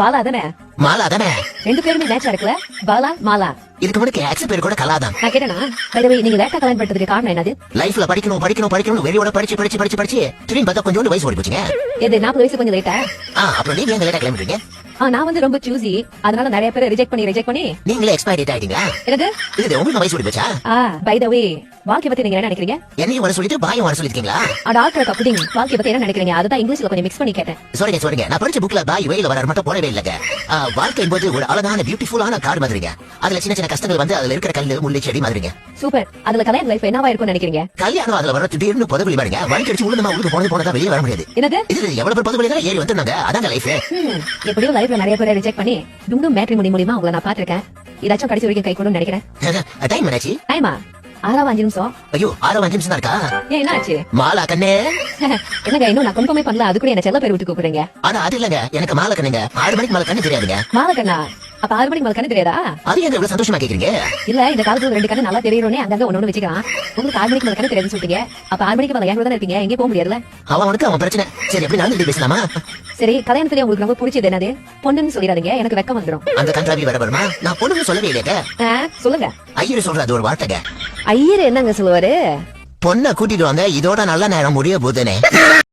பாலா தானே? மாலா தானே? ரெண்டு பேருமே மேட்சா இருக்குல்ல பாலா மாலா. இதுக்கு முன்னாடி பேர் கூட கலாதான். நான் கேட்டேனா? நீங்க லேட்டா கல்யாணம் பண்றதுக்கு காரணம் என்னது? லைஃப்ல படிக்கணும் படிக்கணும் படிக்கணும் வெறியோட படிச்சு படிச்சு படிச்சு படிச்சு திரும்பி பார்த்தா கொஞ்சோண்டு வயசு ஓடி போச்சுங்க. எது நாற்பது வயசு கொஞ்சம் லேட்டா ஆ அப்புறம் நீங்க எங்க லேட்டா கிளம்பிட்டீங்க ஆ நான் வந்து ரொம்ப சூசி அதனால நிறைய பேரை ரிஜெக்ட் பண்ணி ரிஜெக்ட் பண்ணி. நீங்களே எக்ஸ்பைரி டேட் ஆயிட்டீங்களா? என்னது? இது உங்களுக்கு வயசு ஓடி போச்சா? ஆ பை த வே வாழ்க்கை பத்தி நீங்க என்ன நினைக்கிறீங்க? என்னையும் வர சொல்லிட்டு பாயம் வர சொல்லிருக்கீங்களா? அட ஆட்கள் கப்புடிங் வாழ்க்கை பத்தி என்ன நினைக்கிறீங்க? அதுதான் இங்கிலீஷ்ல கொஞ்சம் மிக்ஸ் பண்ணி கேட்டேன். சொல்லுங்க சொல்லுங்க நான் படிச்ச புக்ல பாய் வெயில வர மட்டும் போடவே இல்லைங்க. வாழ்க்கை என்பது ஒரு அழகான பியூட்டிஃபுல்லான காடு மாதிரிங்க. அதுல சின்ன சின்ன கஷ்டங்கள் வந்து அதுல இருக்கிற கல்லு முள்ளு செடி மாதிரிங்க. சூப்பர் அதுல கல்யாண லைஃப் என்னவா இருக்கும்னு நினைக்கிறீங்க? கல்யாணம் அதுல வர திடீர்னு புதகுலி பாருங்க வழி அடிச்சு உள்ள உள்ள போனது போனதா வெளியே வர முடியாது. என்னது? இது எவ்வளவு பேர் தான்? ஏறி வந்துருந்தாங்க. அதாங்க லைஃப் எப்படியோ லைஃப்ல நிறைய பேரை ரிஜெக்ட் பண்ணி டும் மேட்ரிமோனி மூலியமா உங்களை நான் பாத்திருக்கேன் இதாச்சும் கடைசி வரைக்கும் கை கொண்டு நினைக்கிறேன். டைம் டைமா ஆறாம் அஞ்சு நிமிஷம் ஐயோ ஆறு அஞ்சு நிமிஷம் தான் இருக்கா ஏன் என்ன ஆச்சு மாலா கண்ணே என்னங்க இன்னும் நான் கன்ஃபார்மே பண்ணல அது கூட என்ன செல்ல பேர் விட்டு கூப்பிடுறீங்க ஆனா அது இல்லங்க எனக்கு மாலை கண்ணுங்க ஆறு மணிக்கு மேல கண்ணு தெரியாதுங்க மாலக்கண்ணா அப்ப ஆறு மணிக்கு மேல கண்ணு தெரியாதா அது எங்க இவ்வளவு சந்தோஷமா கேக்குறீங்க இல்ல இந்த காலத்துல ரெண்டு கண்ணு நல்லா தெரியறோனே அங்கங்க ஒண்ணு ஒண்ணு வச்சுக்கலாம் உங்களுக்கு ஆறு மணிக்கு மேல கண்ணு தெரியாதுன்னு சொல்லிட்டீங்க அப்ப ஆறு மணிக்கு மேல எங்க தான் இருப்பீங்க எங்கேயும் போக முடியாதுல்ல அவன் அவனுக்கு அவன் பிரச்சனை சரி எப்படி நடந்துட்டு பேசலாமா சரி கல்யாணத்துல உங்களுக்கு ரொம்ப பிடிச்சது என்னது பொண்ணுன்னு சொல்லிடாதீங்க எனக்கு வெக்கம் வந்துடும் அந்த கன்றாவி வர வருமா நான் பொண்ணுன்னு சொல்லவே சொல்லுங்க ஐயர் சொல்ற அது ஒரு வார்த்தைங்க ஐயர் என்னங்க சொல்லுவாரு? பொண்ணை கூட்டிட்டு வாங்க இதோட நல்ல நேரம் முடிய போதுனே